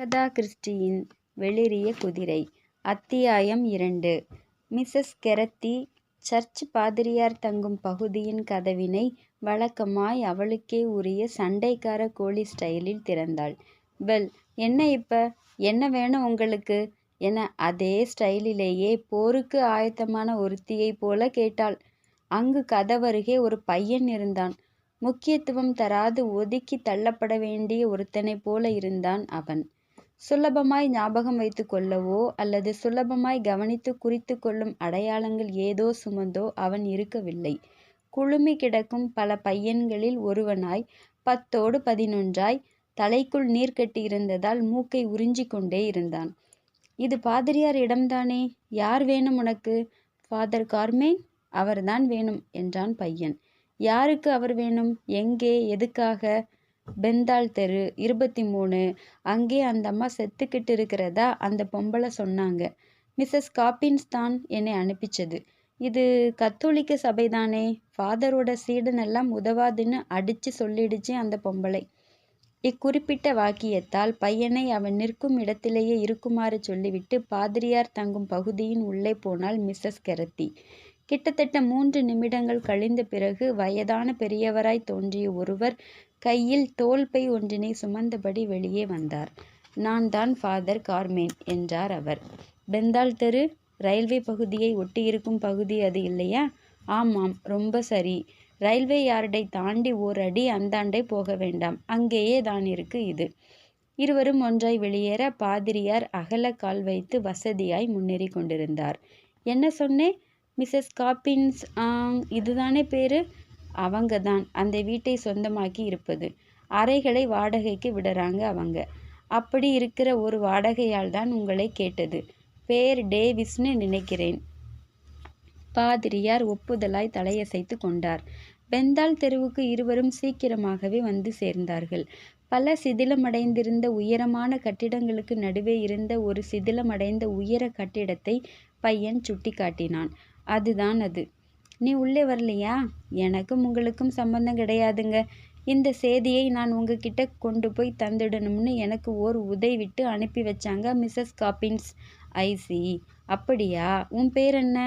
Agatha கிறிஸ்டியின் வெளிறிய குதிரை அத்தியாயம் இரண்டு மிஸ்ஸஸ் கெரத்தி சர்ச் பாதிரியார் தங்கும் பகுதியின் கதவினை வழக்கமாய் அவளுக்கே உரிய சண்டைக்கார கோழி ஸ்டைலில் திறந்தாள். வெல் என்ன இப்ப? என்ன வேணும் உங்களுக்கு? என அதே ஸ்டைலிலேயே போருக்கு ஆயத்தமான ஒருத்தியைப் போல கேட்டாள். அங்கு கதவருகே ஒரு பையன் இருந்தான். முக்கியத்துவம் தராது ஒதுக்கித் தள்ளப்பட வேண்டிய ஒருத்தனைப் போல இருந்தான் அவன். சுலபமாய் ஞாபகம் வைத்து கொள்ளவோ அல்லது சுலபமாய் கவனித்து குறித்து கொள்ளும் அடையாளங்கள் ஏதோ சுமந்தோ அவன் இருக்கவில்லை. குழுமி கிடக்கும் பல பையன்களில் ஒருவனாய், பத்தோடு பதினொன்றாய், தலைக்குள் நீர் கட்டியிருந்ததால் மூக்கை உறிஞ்சி கொண்டே இருந்தான். இது பாதிரியார் இடம்தானே? யார் வேணும் உனக்கு? Father Carmen? அவர்தான் வேணும் என்றான் பையன். யாருக்கு அவர் வேணும்? எங்கே? எதுக்காக? பெந்தாள் தெரு, இருபத்தி மூணு அங்கே அந்தம்மா செத்துக்கிட்டிருக்கிறதா அந்த பொம்பளை சொன்னாங்க. மிஸ்ஸஸ் காப்பின்ஸ் தான் என்னை அனுப்பிச்சது. இது கத்தோலிக்க சபைதானே? ஃபாதரோட சீடனெல்லாம் உதவாதுன்னு அடித்து சொல்லிடுச்சு அந்த பொம்பளை. இக்குறிப்பிட்ட வாக்கியத்தால் பையனை அவன் நிற்கும் இடத்திலேயே இருக்குமாறு சொல்லிவிட்டு பாதிரியார் தங்கும் பகுதியின் உள்ளே போனாள் மிஸ்ஸஸ் கெரத்தி. கிட்டத்தட்ட மூன்று நிமிடங்கள் கழிந்த பிறகு வயதான பெரியவராய் தோன்றிய ஒருவர் கையில் தோல்பை ஒன்றினை சுமந்தபடி வெளியே வந்தார். நான் தான் ஃபாதர் கார்மேன் என்றார் அவர். பெந்தால் தெரு? ரயில்வே பகுதியை ஒட்டியிருக்கும் பகுதி அது இல்லையா? ஆமாம் ரொம்ப சரி. ரயில்வே யார்டை தாண்டி ஓர் அடி அந்தாண்டை போக வேண்டாம். அங்கேயே தான் இருக்கு இது. இருவரும் ஒன்றாய் வெளியேற பாதிரியார் அகல கால் வைத்து வசதியாய் முன்னேறி கொண்டிருந்தார். என்ன சொன்னேன் மிஸ்ஸஸ் காபின்ஸ் இதுதானே பேரு? அவங்க தான் அந்த வீட்டை சொந்தமாக்கி இருப்பது. அறைகளை வாடகைக்கு விடுறாங்க அவங்க. அப்படி இருக்கிற ஒரு வாடகையால் தான் உங்களை கேட்டது. பேர் டேவிஸ்னு நினைக்கிறேன். பாதிரியார் ஒப்புதலாய் தலையசைத்துக் கொண்டார். பெந்தால் தெருவுக்கு இருவரும் சீக்கிரமாகவே வந்து சேர்ந்தார்கள். பல சிதிலமடைந்திருந்த உயரமான கட்டிடங்களுக்கு நடுவே இருந்த ஒரு சிதிலமடைந்த உயர கட்டிடத்தை பையன் சுட்டிக்காட்டினான் அதுதான் அது. நீ உள்ளே வரலையா? எனக்கும் உங்களுக்கும் சம்பந்தம் கிடையாதுங்க. இந்த சேதியை நான் உங்ககிட்ட கொண்டு போய் தந்துடணும்னு எனக்கு ஓர் உதை விட்டு அனுப்பி வச்சாங்க மிஸ்ஸஸ் காப்பின்ஸ் ஐசி அப்படியா? உன் பேர் என்ன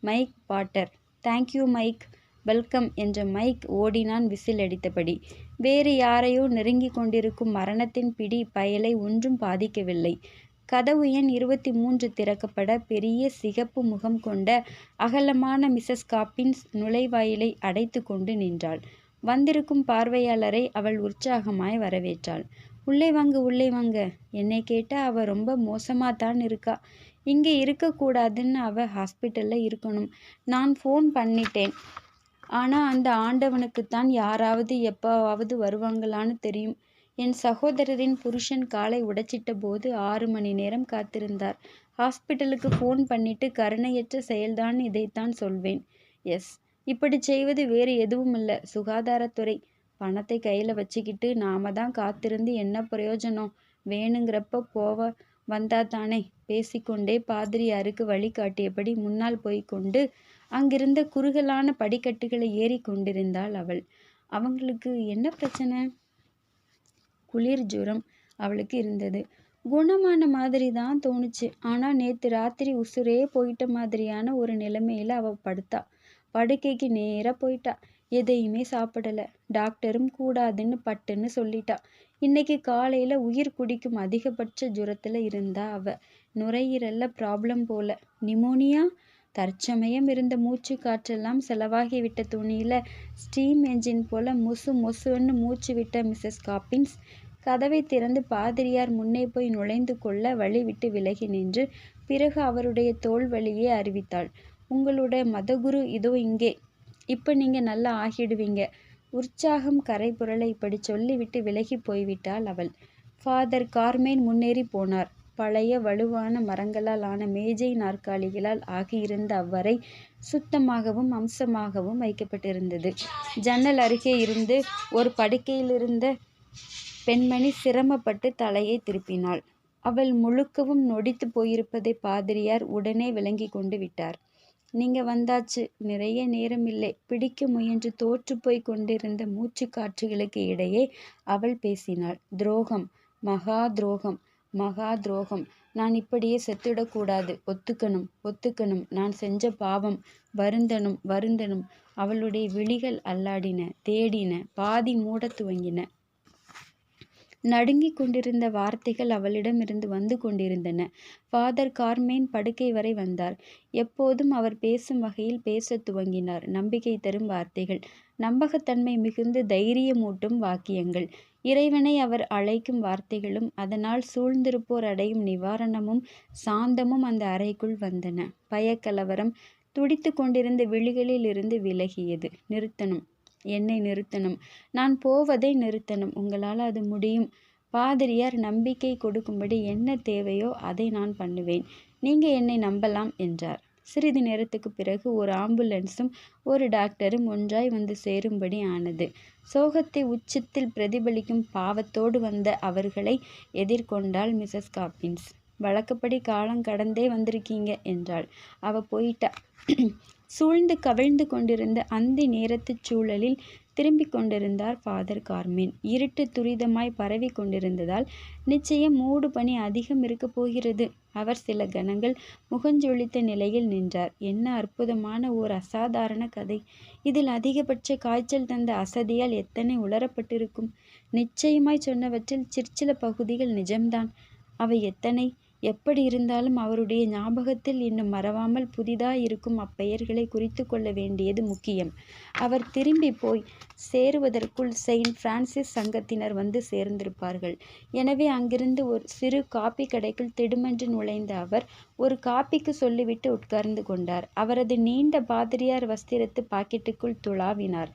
Mike Potter. Thank you Mike. Welcome என்ற மைக் ஓடினான் விசில் அடித்தபடி வேறு யாரையோ நெருங்கிக் கொண்டிருக்கும் மரணத்தின் பிடி பயலை ஒன்றும் பாதிக்கவில்லை. கதவு எண் இருபத்திமூன்று திறக்கப்பட பெரிய சிகப்பு முகம் கொண்ட அகலமான மிஸஸ் காப்பின்ஸ் நுழைவாயிலை அடைத்து கொண்டு நின்றாள். வந்திருக்கும் பார்வையாளரை அவள் உற்சாகமாய் வரவேற்றாள். உள்ளே வாங்க உள்ளே வாங்க. என்னை கேட்டால் அவள் ரொம்ப மோசமாத்தான் இருக்கா. இங்கே இருக்கக்கூடாதுன்னு அவள் ஹாஸ்பிட்டலில் இருக்கணும். நான் ஃபோன் பண்ணிட்டேன். ஆனால் அந்த ஆண்டவனுக்குத்தான் யாராவது எப்பவாவது வருவாங்களான்னு தெரியும். என் சகோதரரின் புருஷன் காலை உடைச்சிட்ட போது ஆறு மணி நேரம் காத்திருந்தார். ஹாஸ்பிட்டலுக்கு ஃபோன் பண்ணிட்டு கருணையற்ற செயல்தான்னு இதைத்தான் சொல்வேன். எஸ். இப்படி செய்வது வேறு எதுவும் இல்லை சுகாதாரத்துறை. பணத்தை கையில் வச்சுக்கிட்டு நாமதான் காத்திருந்து என்ன பிரயோஜனம்? வேணுங்கிறப்ப போவ வந்தாத்தானே? பேசிக்கொண்டே பாதிரியாருக்கு வழிகாட்டியபடி முன்னால் போய்க்கொண்டு அங்கிருந்த குறுகலான படிக்கட்டுகளை ஏறி கொண்டிருந்தாள் அவள். அவங்களுக்கு என்ன பிரச்சனை? குளிர் ஜுரம் அவளுக்கு இருந்தது. குணமான மாதிரி தான் தோணுச்சு. ஆனால் நேற்று ராத்திரி உசுரே போயிட்ட மாதிரியான ஒரு நிலைமையில அவள் படுத்தா. படுக்கைக்கு நேராக போயிட்டா. எதையுமே சாப்பிடல. டாக்டரும் கூடாதுன்னு பட்டுன்னு சொல்லிட்டா. இன்னைக்கு காலையில் உயிர் குடிக்கும் அதிகபட்ச ஜுரத்தில் இருந்தா அவ. நுரையீரல்ல ப்ராப்ளம் போல. நிமோனியா? தற்சமயம் இருந்த மூச்சு காற்றெல்லாம் செலவாகிவிட்ட துணியில் ஸ்டீம் என்ஜின் போல மொசு மொசுன்னு மூச்சு விட்ட மிஸ்ஸஸ் காப்பின்ஸ் கதவை திறந்து பாதிரியார் முன்னே போய் நுழைந்து கொள்ள வழிவிட்டு விலகி நின்று பிறகு அவருடைய தோல் வழியே அறிவித்தாள். உங்களுடைய மதகுரு இதோ இங்கே. இப்போ நீங்கள் நல்லா ஆகிடுவீங்க. உற்சாகம் கரை இப்படி சொல்லிவிட்டு விலகிப் போய்விட்டாள் அவள். ஃபாதர் கார்மேன் முன்னேறிப் போனார். பழைய வலுவான மரங்களால் ஆன மேஜை நாற்காலிகளால் ஆகியிருந்த அவ்வரை சுத்தமாகவும் அம்சமாகவும் வைக்கப்பட்டிருந்தது. ஜன்னல் அருகே இருந்து ஒரு படுக்கையிலிருந்த பெண்மணி சிரமப்பட்டு தலையை திருப்பினாள். அவள் முழுக்கவும் நொடித்து போயிருப்பதை பாதிரியார் உடனே விளங்கி கொண்டு விட்டார். நீங்க வந்தாச்சு. நிறைய நேரமில்லை. பிடிக்க முயன்று தோற்று போய் கொண்டிருந்த மூச்சு காற்றுகளுக்கு இடையே அவள் பேசினாள். துரோகம். மகா துரோகம். மகா துரோகம் நான் இப்படியே செத்துடக்கூடாது ஒத்துக்கணும் ஒத்துக்கணும் நான் செஞ்ச பாவம் வருந்தனும் வருந்தனும் அவளுடைய விழிகள் அல்லாடின தேடின பாதி மூடத் துவங்கின நடுங்கிக் கொண்டிருந்த வார்த்தைகள் அவளிடமிருந்து வந்து கொண்டிருந்தன. ஃபாதர் கார்மேன் படுக்கை வரை வந்தார். எப்போதும் அவர் பேசும் வகையில் பேசத் துவங்கினார். நம்பிக்கை தரும் வார்த்தைகள். நம்பகத்தன்மை மிகுந்த தைரியமூட்டும் வாக்கியங்கள். இறைவனை அவர் அழைக்கும் வார்த்தைகளும் அதனால் சூழ்ந்திருப்போர் அடையும் நிவாரணமும் சாந்தமும் அந்த அறைக்குள் வந்தன. பயக்கலவரம் துடித்து கொண்டிருந்த விழிகளில் இருந்து விலகியது. நிறுத்தணும். என்னை நிறுத்தணும். நான் போவதை நிறுத்தணும். உங்களால் அது முடியும். பாதிரியார் நம்பிக்கை கொடுக்கும்படி என்ன தேவையோ அதை நான் பண்ணுவேன். நீங்க என்னை நம்பலாம் என்றார். சிறிது நேரத்துக்கு பிறகு ஒரு ஆம்புலன்ஸும் ஒரு டாக்டரும் ஒன்றாய் வந்து சேரும்படி ஆனது. சோகத்தை உச்சத்தில் பிரதிபலிக்கும் பாவத்தோடு வந்த அவர்களை எதிர்கொண்டாள் மிஸ்ஸஸ் காப்பின்ஸ். வழக்கப்படி காலம் கடந்தே வந்திருக்கீங்க என்றாள். அவ போயிட்டா சூழ்ந்து கவிழ்ந்து கொண்டிருந்த அந்தி நேரத்துச் சூழலில் திரும்பிக் கொண்டிருந்தார் ஃபாதர் கார்மேன் இருட்டு துரிதமாய் பரவி கொண்டிருந்ததால் நிச்சயம் மூடு பணி அதிகம் இருக்கப் போகிறது. அவர் சில கணங்கள் முகஞ்சொலித்த நிலையில் நின்றார். என்ன அற்புதமான ஓர் அசாதாரண கதை. இதில் அதிகபட்ச காய்ச்சல் தந்த அசதியால் எத்தனை உளரப்பட்டிருக்கும் நிச்சயமாய் சொன்னவற்றில் சிற்சில பகுதிகள் நிஜம்தான். அவை எத்தனை? எப்படி இருந்தாலும் அவருடைய ஞாபகத்தில் இன்னும் மறவாமல் புதிதாயிருக்கும் அப்பெயர்களை குறித்து கொள்ள வேண்டியது முக்கியம். அவர் திரும்பி போய் சேருவதற்குள் செயின்ட் பிரான்சிஸ் சங்கத்தினர் வந்து சேர்ந்திருப்பார்கள். எனவே அங்கிருந்து ஒரு சிறு காப்பி கடைக்குள் திடுமென்று நுழைந்த அவர் ஒரு காப்பிக்கு சொல்லிவிட்டு உட்கார்ந்து கொண்டார். அவரது நீண்ட பாதிரியார் வஸ்திரத்து பாக்கெட்டுக்குள் துளாவினார்.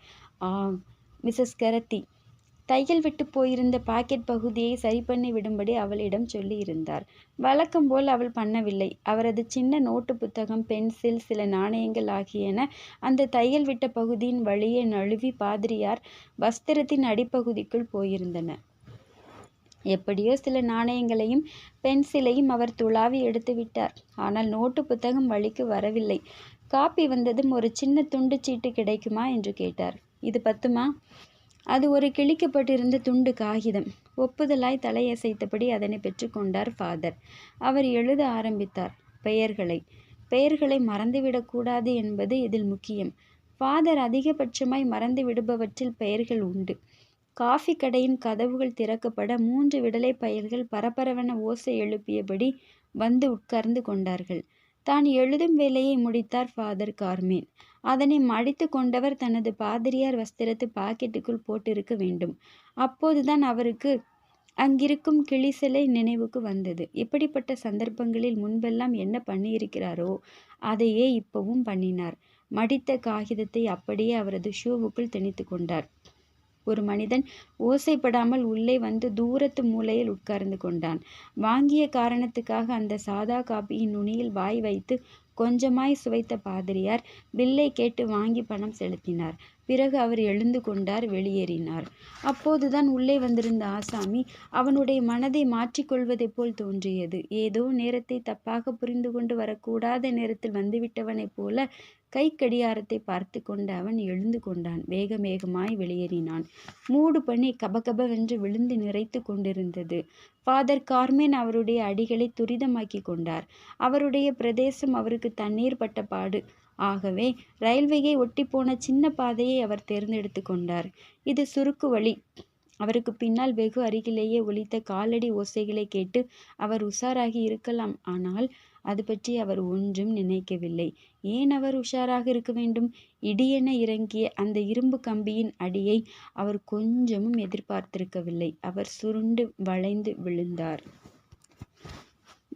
ஆம் மிஸ்ஸஸ் கரத்தி தையல் விட்டு போயிருந்த பாக்கெட் பகுதியை சரி பண்ணி விடும்படி அவளிடம் சொல்லியிருந்தார். வழக்கம் போல் அவள் பண்ணவில்லை. அவரது சின்ன நோட்டு புத்தகம் பென்சில் சில நாணயங்கள் ஆகியன அந்த தையல் விட்ட பகுதியின் வழியே நழுவி பாதிரியார் வஸ்திரத்தின் அடிப்பகுதிக்குள் போயிருந்தன. எப்படியோ சில நாணயங்களையும் பென்சிலையும் அவர் துளாவி எடுத்து விட்டார். ஆனால் நோட்டு புத்தகம் வழிக்கு வரவில்லை. காப்பி வந்ததும் ஒரு சின்ன துண்டு சீட்டு கிடைக்குமா? என்று கேட்டார். இது பத்துமா? அது ஒரு கிழிக்கப்பட்டிருந்த துண்டு காகிதம். ஒப்புதலாய் தலையசைத்தபடி அதனை பெற்றுக்கொண்டார் ஃபாதர். அவர் எழுத ஆரம்பித்தார் பெயர்களை. பெயர்களை மறந்துவிடக்கூடாது என்பது இதில் முக்கியம். ஃபாதர் அதிகபட்சமாய் மறந்து விடுபவற்றில் பெயர்கள் உண்டு. காஃபி கடையின் கதவுகள் திறக்கப்பட மூன்று விடலை பயல்கள் பரபரவென ஓசை எழுப்பியபடி வந்து உட்கார்ந்து கொண்டார்கள். தான் எழுதும் வேலையை முடித்தார் ஃபாதர் கார்மேன். அதனை மடித்து கொண்டவர் தனது பாதிரியார் வஸ்திரத்து பாக்கெட்டுக்குள் போட்டிருக்க வேண்டும். அப்போதுதான் அவருக்கு அங்கிருக்கும் கிளிசலை நினைவுக்கு வந்தது. இப்படிப்பட்ட சந்தர்ப்பங்களில் முன்பெல்லாம் என்ன பண்ணியிருக்கிறாரோ அதையே இப்பவும் பண்ணினார். மடித்த காகிதத்தை அப்படியே அவரது ஷூவுக்குள் திணித்து கொண்டார். ஒரு மனிதன் ஓசைப்படாமல் உள்ளே வந்து தூரத்து மூலையில் உட்கார்ந்து கொண்டான். வாங்கிய காரணத்துக்காக அந்த சாதா காப்பியின் நுனியில் வாய் வைத்து கொஞ்சமாய் சுவைத்த பாதிரியார் பில்லை கேட்டு வாங்கி பணம் செலுத்தினார். பிறகு அவர் எழுந்து கொண்டார் வெளியேறினார். அப்போதுதான் உள்ளே வந்திருந்த ஆசாமி அவனுடைய மனதை மாற்றிக்கொள்வதைப் போல் தோன்றியது. ஏதோ நேரத்தை தப்பாக புரிந்து கொண்டு வரக்கூடாத நேரத்தில் வந்துவிட்டவனைப் போல கை கடியாரத்தை பார்த்து கொண்டு அவன் எழுந்து கொண்டான். வேக வேகமாய் வெளியேறினான். மூடு பண்ணி கபகபவென்று விழுந்து நிறைத்து கொண்டிருந்தது. ஃபாதர் கார்மேன் அவருடைய அடிகளை துரிதமாக்கி கொண்டார். அவருடைய பிரதேசம் அவருக்கு தண்ணீர் பட்ட பாடு. ஆகவே ரயில்வேயை ஒட்டிப்போன சின்ன பாதையை அவர் தேர்ந்தெடுத்து கொண்டார். இது சுருக்கு வழி. அவருக்கு பின்னால் வெகு அருகிலேயே ஒலித்த காலடி ஓசைகளை கேட்டு அவர் உஷாராகி இருக்கலாம். ஆனால் அது பற்றி அவர் ஒன்றும் நினைக்கவில்லை. ஏன் அவர் உஷாராக இருக்க வேண்டும்? இடியென இறங்கிய அந்த இரும்பு கம்பியின் அடியை அவர் கொஞ்சமும் எதிர்பார்த்திருக்கவில்லை. அவர் சுருண்டு வளைந்து விழுந்தார்.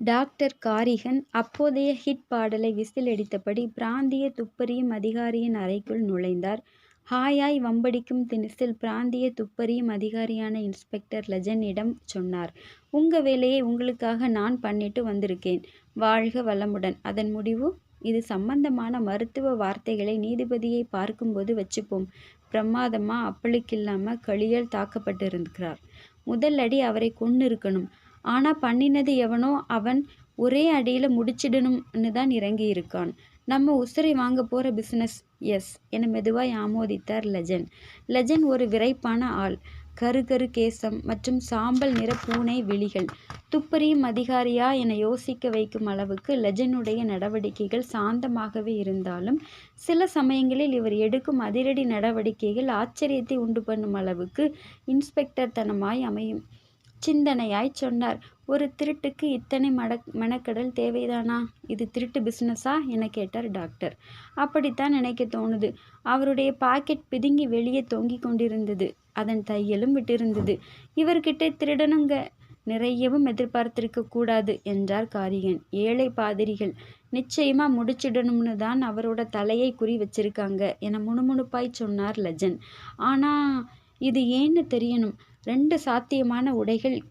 டாக்டர் காரிகன் அப்போதைய ஹிட் பாடலை விசில் அடித்தபடி பிராந்திய துப்பறியும் அதிகாரியின் அறைக்குள் நுழைந்தார். ஹாயாய் வம்படிக்கும் தினசில் பிராந்திய துப்பறியும் அதிகாரியான இன்ஸ்பெக்டர் லெஜனிடம் சொன்னார் உங்க வேலையை உங்களுக்காக நான் பண்ணிட்டு வந்திருக்கேன். வாழ்க வளமுடன். அதன் முடிவு? இது சம்பந்தமான மருத்துவ வார்த்தைகளை நீதிபதியை பார்க்கும்போது வச்சுப்போம். பிரமாதமா அப்பளுக்கில்லாம களியால் தாக்கப்பட்டிருக்கிறார். முதல் அடி அவரை கொன்னு இருக்கணும் ஆனா பண்ணினது எவனோ அவன் ஒரே அடியில முடிச்சிடணும்னு தான் இறங்கி இருக்கான் நம்ம உசுரை வாங்க போகிற பிஸ்னஸ் எஸ் என மெதுவாய் ஆமோதித்தார் லெஜன் லெஜன் ஒரு விரைப்பான ஆள் கருகரு கேசம் மற்றும் சாம்பல் நிற பூனை விழிகள். துப்பறியும் அதிகாரியா என யோசிக்க வைக்கும் அளவுக்கு லெஜனுடைய நடவடிக்கைகள் சாந்தமாகவே இருந்தாலும் சில சமயங்களில் இவர் எடுக்கும் அதிரடி நடவடிக்கைகள் ஆச்சரியத்தை உண்டு பண்ணும் அளவுக்கு இன்ஸ்பெக்டர் தனமாய் அமையும். சிந்தனையாய்ச் சொன்னார். ஒரு திருட்டுக்கு இத்தனை மெனக்கெடல் தேவைதானா? இது திருட்டு பிஸ்னஸா என கேட்டார் டாக்டர். அப்படித்தான் நினைக்க தோணுது. அவருடைய பாக்கெட் பிதுங்கி வெளியே தொங்கிக் கொண்டிருந்தது. அதன் தையலும் விட்டிருந்தது. இவர்கிட்ட திருடனுங்க நிறையவும் எதிர்பார்த்திருக்க கூடாது என்றார் காரிகன். ஏழை பாதிரிகள். நிச்சயமா முடிச்சிடணும்னு தான் அவரோட தலையை குறி வச்சிருக்காங்க என முணுமுணுப்பாய் சொன்னார் லஜன் ஆனா இது ஏன்னு தெரியணும். ரெண்டு சாத்தியமான உடைகள்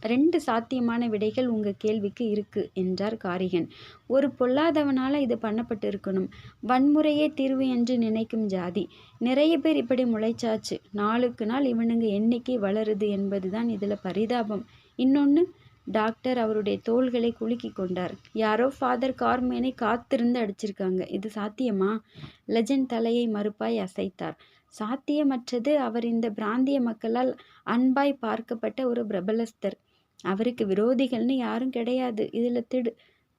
ரெண்டு சாத்தியமான விடைகள் உங்கள் கேள்விக்கு இருக்கு என்றார் காரிகன். ஒரு பொல்லாதவனால் இது பண்ணப்பட்டிருக்கணும். வன்முறையே தீர்வு என்று நினைக்கும் ஜாதி. நிறைய பேர் இப்படி முளைச்சாச்சு. நாளுக்கு நாள் இவனுங்க எண்ணிக்கை வளருது என்பதுதான் இதில் பரிதாபம். இன்னொன்று டாக்டர் அவருடைய தோள்களை குலுக்கி கொண்டார். யாரோ ஃபாதர் கார்மேனை காத்திருந்து அடிச்சிருக்காங்க. இது சாத்தியமா? லெஜண்ட் தலையை மறுப்பாய் அசைத்தார். சாத்தியமற்றது அவர் இந்த பிராந்திய மக்களால் அன்பாய் பார்க்கப்பட்ட ஒரு பிரபலஸ்தர். அவருக்கு விரோதிகள்னு யாரும் கிடையாது. இதில் திடு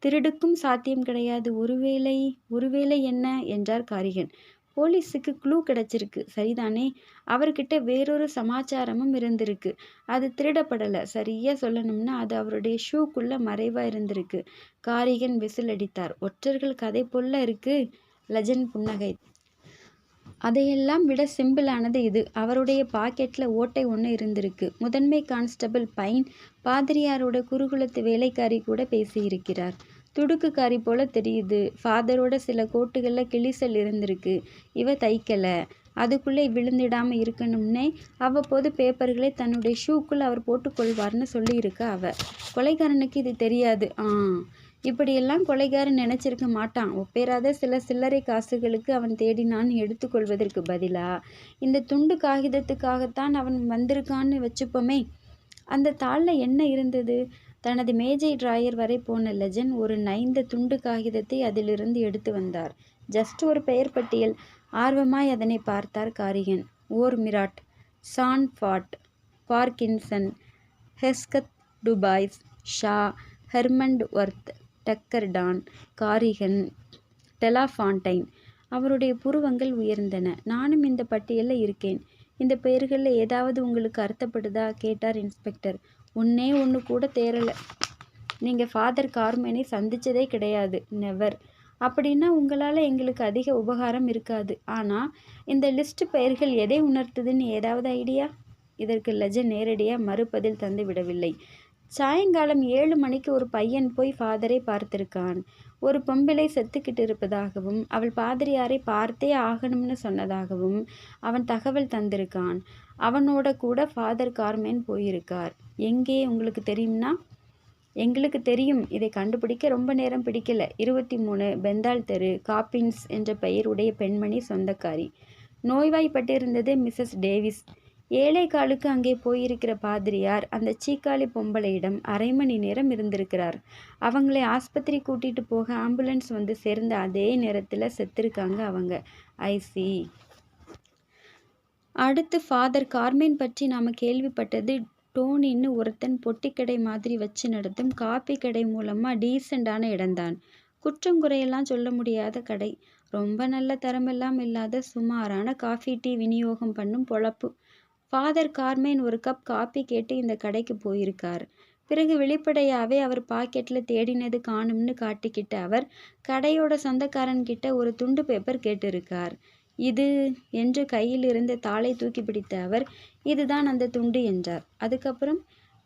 திருடுக்கும் சாத்தியம் கிடையாது. ஒருவேளை ஒருவேளை என்ன? என்றார் காரிகன். போலீஸுக்கு க்ளூ கிடைச்சிருக்கு. சரிதானே? அவர்கிட்ட வேறொரு சமாச்சாரமும் இருந்திருக்கு. அது திருடப்படலை சரியா சொல்லணும்னா அது அவருடைய ஷூக்குள்ள மறைவா இருந்திருக்கு. காரிகன் விசில் அடித்தார் ஒற்றர்கள் கதை போல்ல இருக்கு. லஜன் புன்னகை அதையெல்லாம் விட சிம்பிளானது இது. அவருடைய பாக்கெட்ல ஓட்டை ஒன்று இருந்திருக்கு. முதன்மை கான்ஸ்டபிள் பைன் பாதிரியாரோட குருகுலத்து வேலைக்காரி கூட பேசியிருக்கிறார். துடுக்குக்காரி போல தெரியுது. ஃபாதரோட சில கோட்டுகளில் கிளிசல் இருந்திருக்கு. இவ தைக்கலை அதுக்குள்ளே விழுந்திடாமல் இருக்கணும்னே அவ்வப்போது பேப்பர்களை தன்னுடைய ஷூக்குள்ளே அவர் போட்டுக்கொள்வார்னு சொல்லியிருக்கா அவ. கொலைகாரனுக்கு இது தெரியாது. ஆ இப்படியெல்லாம் கொலைகாரன் நினைச்சிருக்க மாட்டான். ஒப்பேறாத சில சில்லறை காசுகளுக்கு அவன் தேடி நான் எடுத்துக்கொள்வதற்கு பதிலாக இந்த துண்டு காகிதத்துக்காகத்தான் அவன் வந்திருக்கான்னு வச்சுப்போமே. அந்த தாளில் என்ன இருந்தது? தனது மேஜை டிராயர் வரை போன லெஜன் ஒரு நைந்த துண்டு காகிதத்தை அதிலிருந்து எடுத்து வந்தார். ஜஸ்ட் ஒரு பெயர் பட்டியல். ஆர்வமாய் அதனை பார்த்தார் Corrigan. Ormerod, Sandford, Parkinson Hesketh Dubois, Shaw, Harmondsworth Tuckerton, Corrigan, Delafontaine. அவருடைய புருவங்கள் உயர்ந்தன. நானும் இந்த பட்டியலில் இருக்கேன். இந்த பெயர்களில் ஏதாவது உங்களுக்கு அர்த்தப்படுதா? கேட்டார் இன்ஸ்பெக்டர். ஒன்னே ஒன்று கூட தேரலை நீங்கள் ஃபாதர் கார்மேனை சந்திச்சதே கிடையாது. நெவர். அப்படின்னா உங்களால் எங்களுக்கு அதிக உபகாரம் இருக்காது. ஆனால் இந்த லிஸ்ட் பெயர்கள் எதை உணர்த்துதுன்னு ஏதாவது ஐடியா? இதற்கு லஜ நேரடியாக மறுபதில் தந்து விடவில்லை. சாயங்காலம் ஏழு மணிக்கு ஒரு பையன் போய் ஃபாதரை பார்த்திருக்கான். ஒரு பொம்பிளை செத்துக்கிட்டு இருப்பதாகவும் அவள் பாதிரியாரை பார்த்தே ஆகணும்னு சொன்னதாகவும் அவன் தகவல் தந்திருக்கான். அவனோட கூட ஃபாதர் கார்மேன் போயிருக்கார். எங்கே உங்களுக்கு தெரியும்னா? எங்களுக்கு தெரியும். இதை கண்டுபிடிக்க ரொம்ப நேரம் பிடிக்கல. இருபத்தி மூணு பெந்தால் தெரு. காப்பின்ஸ் என்ற பெயருடைய பெண்மணி சொந்தக்காரி. நோய்வாய்ப்பட்டிருந்தது மிஸ்ஸஸ் டேவிஸ். ஏழைக்காலுக்கு அங்கே போயிருக்கிற பாதிரியார் அந்த சீக்காளி பொம்பளையிடம் அரை மணி நேரம் இருந்திருக்கிறார். அவங்களை ஆஸ்பத்திரி கூட்டிகிட்டு போக ஆம்புலன்ஸ் வந்து சேர்ந்த அதே நேரத்தில் செத்திருக்காங்க அவங்க. ஐ அடுத்து ஃபாதர் கார்மேன் பற்றி நாம் கேள்விப்பட்டது டோனின்னு ஒருத்தன் பொட்டிக்கடை மாதிரி வச்சு நடத்தும் காப்பி கடை மூலமாக டீசெண்டான இடம்தான். குற்றம் குறையெல்லாம் சொல்ல முடியாத கடை. ரொம்ப நல்ல தரமெல்லாம் இல்லாத சுமாரான காஃபி டீ விநியோகம் பண்ணும் பொழப்பு. ஃபாதர் கார்மேன் ஒரு கப் காப்பி கேட்டு இந்த கடைக்கு போயிருக்கார். பிறகு வெளிப்படையாகவே அவர் பாக்கெட்டில் தேடினது காணும்னு காட்டிக்கிட்ட அவர் கடையோட சொந்தக்காரன்கிட்ட ஒரு துண்டு பேப்பர் கேட்டிருக்கார். இது என்று கையில் இருந்த தாளை தூக்கி பிடித்த அவர் இதுதான் அந்த துண்டு என்றார். அதுக்கப்புறம்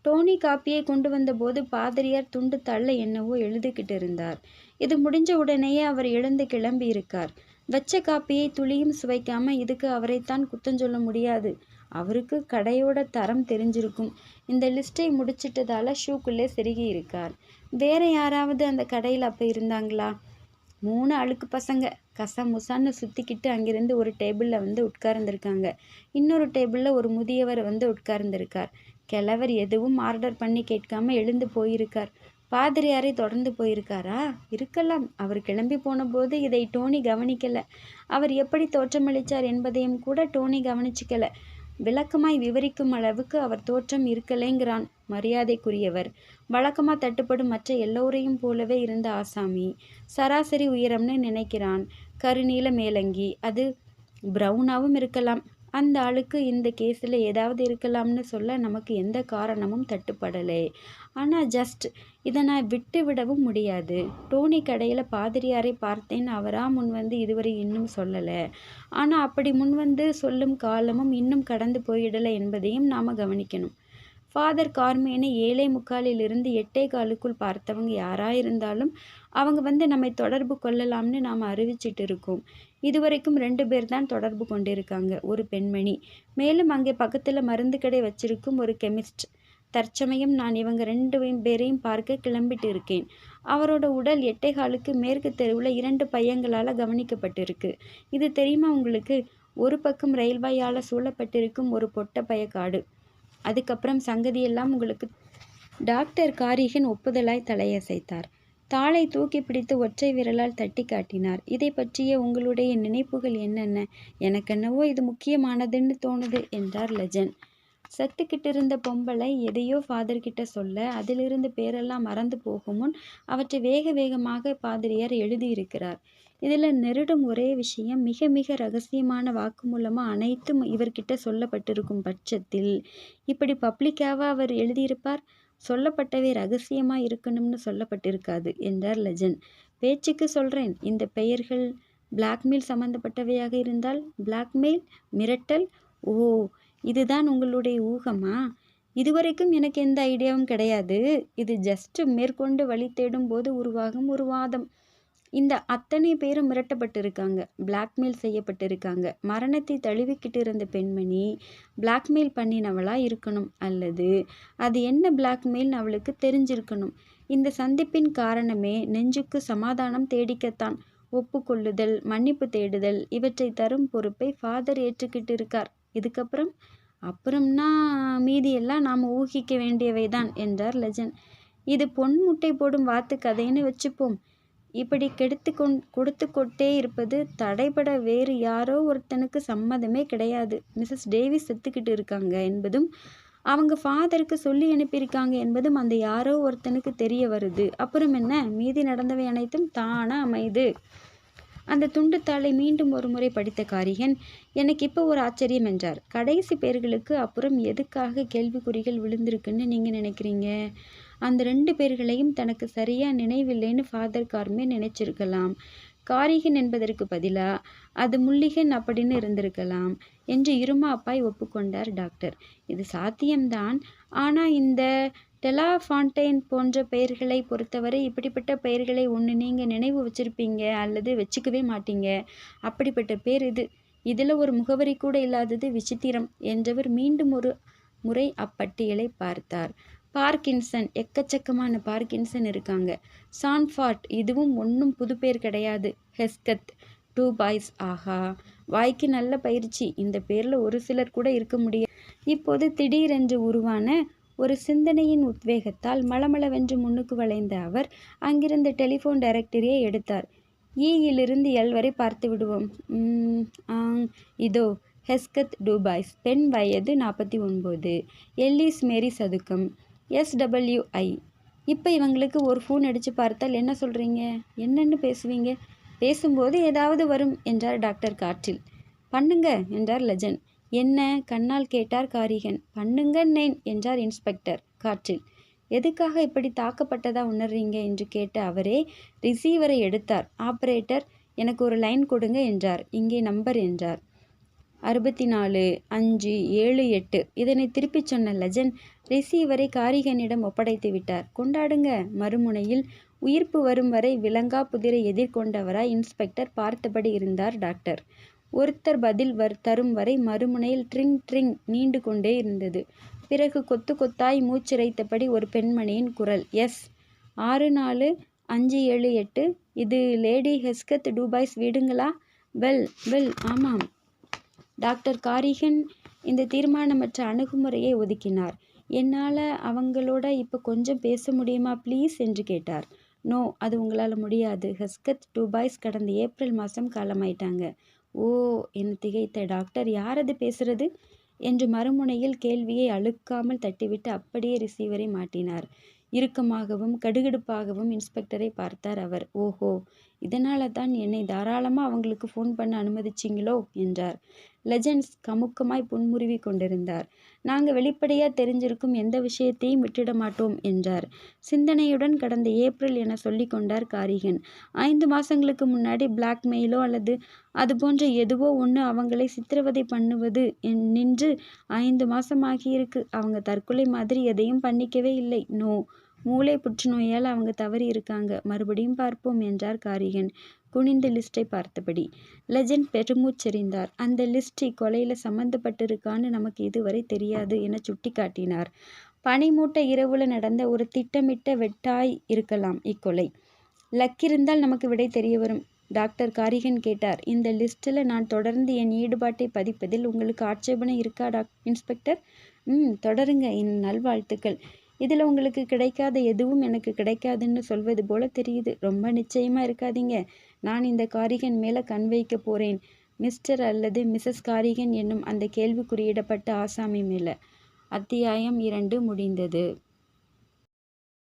டோனி காப்பியை கொண்டு வந்தபோது பாதிரியார் துண்டு தள்ள என்னவோ எழுதிக்கிட்டு இருந்தார். இது முடிஞ்ச உடனேயே அவர் எழுந்து கிளம்பியிருக்கார். வச்ச காப்பியை துளியும் சுவைக்காம இதுக்கு அவரைத்தான் குத்தஞ்சொல்ல முடியாது. அவருக்கு கடையோட தரம் தெரிஞ்சிருக்கும். இந்த லிஸ்ட்டை முடிச்சிட்டதால ஷூக்குள்ளே செருகியிருக்கார். வேற யாராவது அந்த கடையில் அப்போ இருந்தாங்களா? மூணு அழுக்கு பசங்க கசமுசான்னு சுற்றிக்கிட்டு அங்கிருந்து ஒரு டேபிளில் வந்து உட்கார்ந்துருக்காங்க இன்னொரு டேபிளில் ஒரு முதியவர் வந்து உட்கார்ந்துருக்கார் கிழவர் எதுவும் ஆர்டர் பண்ணி கேட்காம எழுந்து போயிருக்கார். பாதிரியாரை தொடர்ந்து போயிருக்காரா? இருக்கலாம். அவர் கிளம்பி போனபோது இதை டோனி கவனிக்கலை அவர் எப்படி தோற்றமளிச்சார் என்பதையும் கூட டோனி கவனிச்சிக்கலை விளக்கமாய் விவரிக்கும் அளவுக்கு அவர் தோற்றம் இருக்கலேங்கிறான் மரியாதைக்குரியவர். வழக்கமா தட்டுப்படும் மற்ற எல்லோரையும் போலவே இருந்த ஆசாமி சராசரி உயரம்னு நினைக்கிறான். கருநீல மேலங்கி அது ப்ரௌனாகவும் இருக்கலாம். அந்த ஆளுக்கு இந்த கேஸில் ஏதாவது இருக்கலாம்னு சொல்ல நமக்கு எந்த காரணமும் தட்டுப்படலை. ஆனால் ஜஸ்ட் இதை நான் விட்டு விடவும் முடியாது. டோனி கடையில் பாதிரியாரை பார்த்தேன் அவராக முன் வந்து இதுவரை இன்னும் சொல்லலை. ஆனால் அப்படி முன் வந்து சொல்லும் காலமும் இன்னும் கடந்து போயிடலை என்பதையும் நாம் கவனிக்கணும். ஃபாதர் கார்மேனை ஏழை முக்காலிலிருந்து எட்டே காலுக்குள் பார்த்தவங்க யாராக இருந்தாலும் அவங்க வந்து நம்மை தொடர்பு கொள்ளலாம்னு நாம் அறிவிச்சிட்டு இருக்கோம் இதுவரைக்கும் ரெண்டு பேர் தான் தொடர்பு கொண்டிருக்காங்க. ஒரு பெண்மணி. மேலும் அங்கே பக்கத்தில் மருந்து கடை வச்சிருக்கும் ஒரு கெமிஸ்ட். தற்சமயம் நான் இவங்க ரெண்டு பேரையும் பார்க்க கிளம்பிட்டு இருக்கேன் அவரோட உடல் எட்டைகாலுக்கு மேற்கு தெருவில் இரண்டு பையங்களால் கவனிக்கப்பட்டிருக்கு. இது தெரியுமா உங்களுக்கு? ஒரு பக்கம் ரயில்வாயால் சூழப்பட்டிருக்கும் ஒரு பொட்ட பயக்காடு அதுக்கப்புறம் சங்கதியெல்லாம் உங்களுக்கு டாக்டர் காரிகன் ஒப்புதலாய் தலையசைத்தார். தாளை தூக்கி பிடித்து ஒற்றை விரலால் தட்டி காட்டினார். இதை பற்றிய உங்களுடைய நினைப்புகள் என்னென்ன? எனக்கென்னவோ இது முக்கியமானதுன்னு தோணுது என்றார் லெஜன். சத்துக்கிட்டு இருந்த பொம்பளை எதையோ ஃபாதர் கிட்ட சொல்ல அதிலிருந்து பேரெல்லாம் மறந்து போகும் முன் அவற்றை வேக வேகமாக பாதிரியார் எழுதியிருக்கிறார். இதில் நெருடும் ஒரே விஷயம் மிக மிக ரகசியமான வாக்குமூலமாக அனைத்தும் இவர்கிட்ட சொல்லப்பட்டிருக்கும் பட்சத்தில். இப்படி பப்ளிக்காவா அவர் எழுதியிருப்பார்? சொல்லப்பட்டவை ரகசியமாக இருக்கணும்னு சொல்லப்பட்டிருக்காது என்றார் லெஜன். பேச்சுக்கு சொல்கிறேன் இந்த பெயர்கள் பிளாக்மெயில் சம்மந்தப்பட்டவையாக இருந்தால் பிளாக்மெயில் மிரட்டல் ஓ இதுதான் உங்களுடைய ஊகமா? இதுவரைக்கும் எனக்கு எந்த ஐடியாவும் கிடையாது. இது ஜஸ்ட் மேற்கொண்டு வழி தேடும் போது உருவாகும் ஒரு வாதம். இந்த அத்தனை பேரும் மிரட்டப்பட்டிருக்காங்க. பிளாக்மெயில் செய்யப்பட்டிருக்காங்க. மரணத்தை தழுவிக்கிட்டு இருந்த பெண்மணி பிளாக்மெயில் பண்ணினவளாக இருக்கணும் அல்லது அது என்ன பிளாக்மெயில்னு அவளுக்கு தெரிஞ்சிருக்கணும். இந்த சந்திப்பின் காரணமே நெஞ்சுக்கு சமாதானம் தேடிக்கத்தான் ஒப்புக்கொள்ளுதல் மன்னிப்பு தேடுதல் இவற்றை தரும் பொறுப்பை ஃபாதர் ஏற்றுக்கிட்டு இருக்கார் இதுக்கப்புறம்? அப்புறம்னா மீதியெல்லாம் நாம் ஊகிக்க வேண்டியவை தான் என்றார் லெஜன். இது பொன் முட்டை போடும் வாத்து கதைன்னு வச்சுப்போம். இப்படி கெடுத்து கொண் கொடுத்து கொட்டே இருப்பது தடைபட வேறு யாரோ ஒருத்தனுக்கு சம்மதமே கிடையாது. மிஸ்ஸஸ் டேவிஸ் செத்துக்கிட்டு இருக்காங்க என்பதும் அவங்க ஃபாதருக்கு சொல்லி அனுப்பியிருக்காங்க என்பதும் அந்த யாரோ ஒருத்தனுக்கு தெரிய வருது. அப்புறம் என்ன? மீதி நடந்தவை அனைத்தும் தானாக அமைது. அந்த துண்டுத்தாளை மீண்டும் ஒரு முறை படித்த காரிகன் எனக்கு இப்போ ஒரு ஆச்சரியம் என்றார். கடைசி பேர்களுக்கு அப்புறம் எதுக்காக கேள்விக்குறிகள் விழுந்திருக்குன்னு நீங்கள் நினைக்கிறீங்க? அந்த ரெண்டு பேர்களையும் தனக்கு சரியாக நினைவில்லைன்னு ஃபாதர் கார்மே நினைச்சிருக்கலாம். காரிகன் என்பதற்கு பதிலாக அது முள்ளிகன் அப்படின்னு இருந்திருக்கலாம் என்று இருமா அப்பாய் ஒப்புக்கொண்டார் டாக்டர் இது சாத்தியம்தான். ஆனால் இந்த டெலா ஃபாண்டைன் போன்ற பெயர்களை பொறுத்தவரை இப்படிப்பட்ட பெயர்களை ஒன்று நீங்கள் நினைவு வச்சிருப்பீங்க அல்லது வச்சுக்கவே மாட்டீங்க. அப்படிப்பட்ட பேர் இது. இதில் ஒரு முகவரி கூட இல்லாதது விசித்திரம் என்றவர் மீண்டும் ஒரு முறை அப்பட்டியலை பார்த்தார். பார்க்கின்சன் எக்கச்சக்கமான பார்க்கின்சன் இருக்காங்க. சான்ஃபார்ட் இதுவும் ஒன்றும் புது பேர் கிடையாது. ஹெஸ்கத் டூ பாய்ஸ் ஆஹா. வாய்க்கு நல்ல பயிற்சி. இந்த பேரில் ஒரு சிலர் கூட இருக்க முடியும் இப்போது திடீரென்று உருவான ஒரு சிந்தனையின் உத்வேகத்தால் மளமளவென்று முன்னுக்கு வளைந்த அவர் அங்கிருந்த டெலிஃபோன் டைரக்டரியை எடுத்தார். E ஈயிலிருந்து எல் வரை பார்த்து விடுவோம். இதோ ஹெஸ்கத் டூபாய்ஸ் பெண் வயது நாற்பத்தி ஒன்பது. எல்லிஸ் மேரி சதுக்கம். எஸ்டபிள்யூஐ இப்போ இவங்களுக்கு ஒரு ஃபோன் அடித்து பார்த்தால் என்ன சொல்கிறீங்க என்னென்னு பேசுவீங்க? பேசும்போது ஏதாவது வரும் என்றார் டாக்டர் காற்றில். பண்ணுங்க என்றார் லெஜன். என்ன? கண்ணால் கேட்டார் காரிகன். பண்ணுங்க நேன் என்றார் இன்ஸ்பெக்டர் காற்றில். எதுக்காக இப்படி தாக்கப்பட்டதா உணர்றீங்க? என்று கேட்ட அவரே ரிசீவரை எடுத்தார். ஆப்ரேட்டர் எனக்கு ஒரு லைன் கொடுங்க என்றார். இங்கே நம்பர் என்றார். அறுபத்தி நாலு அஞ்சு ஏழு எட்டு. இதனை திருப்பிச் சொன்ன லெஜன் ரிசீவரை காரிகனிடம் ஒப்படைத்து விட்டார். கொண்டாடுங்க. மறுமுனையில் உயிர்ப்பு வரும் வரை விலங்கா புதிரை எதிர்கொண்டவராய் இன்ஸ்பெக்டர் பார்த்தபடி இருந்தார் டாக்டர். ஒருத்தர் பதில் வர் தரும் வரை மறுமுனையில் ட்ரிங் ட்ரிங் நீண்டு கொண்டே இருந்தது. பிறகு கொத்து கொத்தாய் மூச்சிறைத்தபடி ஒரு பெண்மணியின் குரல் எஸ். ஆறு நாலு அஞ்சு ஏழு எட்டு. இது lady Hesketh Dubois வீடுங்களா? Well well. ஆமாம். டாக்டர் காரிகன் இந்த தீர்மானமற்ற அணுகுமுறையை ஒதுக்கினார் என்னால் அவங்களோட இப்போ கொஞ்சம் பேச முடியுமா ப்ளீஸ் என்று கேட்டார் நோ அது உங்களால் முடியாது ஹஸ்கத் டூ பாய்ஸ் கடந்த ஏப்ரல் மாதம் காலமாயிட்டாங்க ஓ என் திகைத்த டாக்டர் யார் அது பேசுறது என்று மறுமுனையில் கேள்வியை அழுக்காமல் தட்டிவிட்டு அப்படியே ரிசீவரை மாட்டினார். இறுக்கமாகவும் கடுகடுப்பாகவும் இன்ஸ்பெக்டரை பார்த்தார் அவர். ஓஹோ. இதனால்தான் என்னை தாராளமாக அவங்களுக்கு ஃபோன் பண்ண அனுமதிச்சீங்களோ? என்றார். லெஜண்ட்ஸ் கமுக்கமாய் புன்முறுவி கொண்டிருந்தார். நாங்கள் வெளிப்படையாக தெரிஞ்சிருக்கும் எந்த விஷயத்தையும் விட்டுட மாட்டோம் என்றார். சிந்தனையுடன் கடந்த ஏப்ரல் என சொல்லி கொண்டார் காரிகன். ஐந்து மாசங்களுக்கு முன்னாடி பிளாக்மெயிலோ அல்லது அது போன்ற எதுவோ ஒன்று அவங்களை சித்திரவதை பண்ணுவது நின்று ஐந்து மாசமாகியிருக்கு. அவங்க தற்கொலை மாதிரி எதையும் பண்ணிக்கவே இல்லை. நோ. மூளை புற்றுநோயால் அவங்க தவறி இருக்காங்க. மறுபடியும் பார்ப்போம் என்றார் காரிகன் குனிந்த லிஸ்டை பார்த்தபடி. லெஜண்ட் பெருமூச்செறிந்தார். அந்த லிஸ்ட் இக்கொலையில் சம்பந்தப்பட்டிருக்கான்னு நமக்கு இதுவரை தெரியாது என சுட்டிக்காட்டினார். பனிமூட்ட இரவுல நடந்த ஒரு திட்டமிட்ட வெட்டாய் இருக்கலாம் இக்கொலை. லக்கிருந்தால் நமக்கு விடை தெரிய வரும் டாக்டர் காரிகன் கேட்டார். இந்த லிஸ்ட்டில் நான் தொடர்ந்து என் ஈடுபாட்டை பதிப்பதில் உங்களுக்கு ஆட்சேபனை இருக்கா இன்ஸ்பெக்டர்? ம். தொடருங்க. என் நல்வாழ்த்துக்கள். இதில் உங்களுக்கு கிடைக்காத எதுவும் எனக்கு கிடைக்காதுன்னு சொல்வது போல தெரியுது. ரொம்ப நிச்சயமாக இருக்காதீங்க. நான் இந்த காரிகன் மேலே கண் வைக்கப் போகிறேன் மிஸ்டர் அல்லது மிஸ்ஸஸ் காரிகன் என்னும் அந்த கேள்விக்குறியிடப்பட்ட ஆசாமி மேலே அத்தியாயம் இரண்டு முடிந்தது.